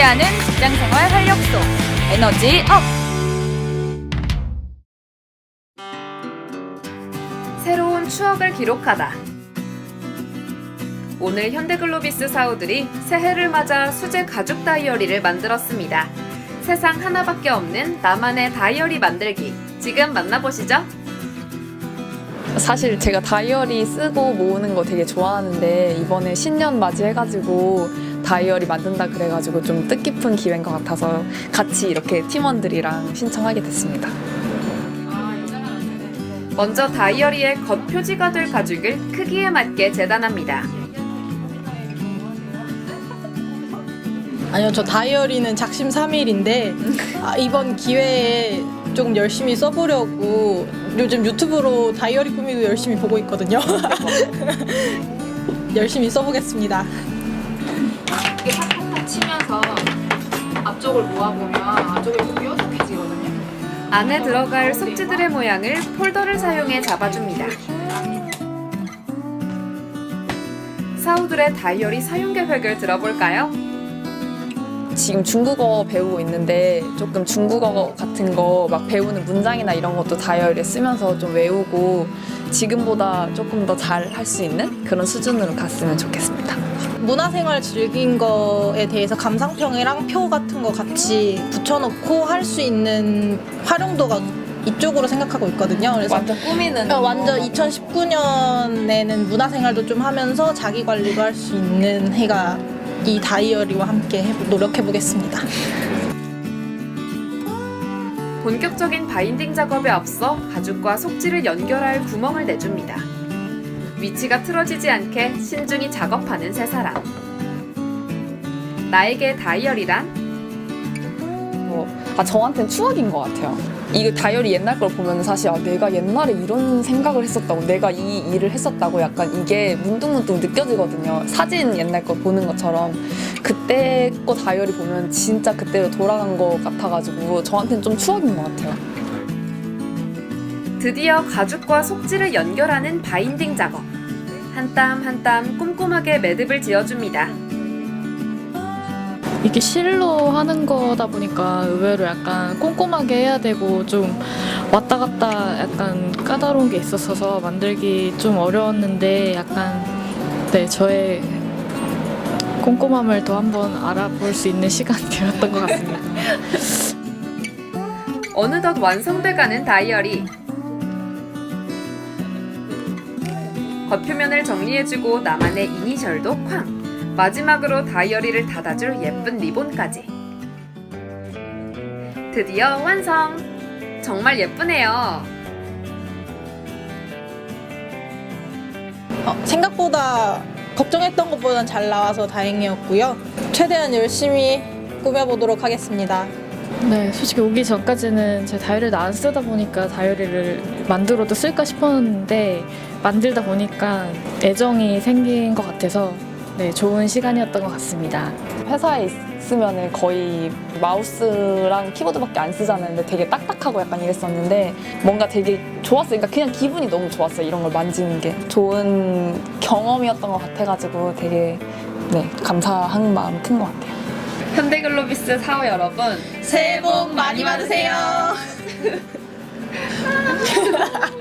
함께하는 직장생활 활력소 에너지 업! 새로운 추억을 기록하다. 오늘 현대글로비스 사우들이 새해를 맞아 수제 가죽 다이어리를 만들었습니다. 세상 하나밖에 없는 나만의 다이어리 만들기. 지금 만나보시죠. 사실 제가 다이어리 쓰고 모으는 거 되게 좋아하는데 이번에 신년 맞이해가지고 다이어리 만든다 그래가지고 좀 뜻깊은 기회인 것 같아서 같이 이렇게 팀원들이랑 신청하게 됐습니다. 먼저 다이어리의 겉표지가 될 가죽을 크기에 맞게 재단합니다. 아니요, 저 다이어리는 작심삼일인데 아, 이번 기회에 조금 열심히 써보려고 요즘 유튜브로 다이어리 꾸미도 열심히 보고 있거든요. 열심히 써보겠습니다. 이게 팍팍팍 치면서 앞쪽을 모아보면 안쪽에 뾰족해지거든요. 안에 들어갈 속지들의 모양을 폴더를 사용해 잡아줍니다. 사우들의 다이어리 사용 계획을 들어볼까요? 지금 중국어 배우고 있는데 조금 중국어 같은 거 막 배우는 문장이나 이런 것도 다이어리에 쓰면서 좀 외우고 지금보다 조금 더 잘 할 수 있는 그런 수준으로 갔으면 좋겠습니다. 문화생활 즐긴 거에 대해서 감상평이랑 표 같은 거 같이 붙여놓고 할 수 있는 활용도가 이쪽으로 생각하고 있거든요. 그래서 완전 꾸미는 어, 완전 2019년에는 문화생활도 좀 하면서 자기 관리도 할 수 있는 해가 이 다이어리와 함께 해- 노력해보겠습니다. 본격적인 바인딩 작업에 앞서 가죽과 속지를 연결할 구멍을 내줍니다. 위치가 틀어지지 않게 신중히 작업하는 세 사람. 나에게 다이어리란 뭐, 아, 저한테는 추억인 것 같아요. 이거 다이어리 옛날 걸 보면 사실 아, 내가 옛날에 이런 생각을 했었다고, 내가 이 일을 했었다고 약간 이게 문득문득 느껴지거든요. 사진 옛날 거 보는 것처럼. 그때 거 다이어리 보면 진짜 그때로 돌아간 것 같아가지고 저한테는 좀 추억인 것 같아요. 드디어 가죽과 속지를 연결하는 바인딩 작업. 한 땀 한 땀 꼼꼼하게 매듭을 지어줍니다. 이게 실로 하는 거다 보니까 의외로 약간 꼼꼼하게 해야 되고 좀 왔다 갔다 약간 까다로운 게 있었어서 만들기 좀 어려웠는데 약간 네 저의 꼼꼼함을 더 한번 알아볼 수 있는 시간이 되었던 것 같습니다. 어느덧 완성돼가는 다이어리. 겉표면을 정리해주고 나만의 이니셜도 쾅. 마지막으로 다이어리를 닫아줄 예쁜 리본까지. 드디어 완성! 정말 예쁘네요. 어, 생각보다 걱정했던 것보단 잘 나와서 다행이었고요. 최대한 열심히 꾸며보도록 하겠습니다. 네, 솔직히 오기 전까지는 제 다이어리를 안 쓰다 보니까 다이어리를 만들어도 쓸까 싶었는데 만들다 보니까 애정이 생긴 것 같아서 네, 좋은 시간이었던 것 같습니다. 회사에 있으면 거의 마우스랑 키보드밖에 안 쓰잖아요. 근데 되게 딱딱하고 약간 이랬었는데 뭔가 되게 좋았어요. 그러니까 그냥 기분이 너무 좋았어요. 이런 걸 만지는 게. 좋은 경험이었던 것 같아가지고 되게 네, 감사한 마음 큰 것 같아요. 현대글로비스 사호 여러분 새해 복 많이 받으세요. 아.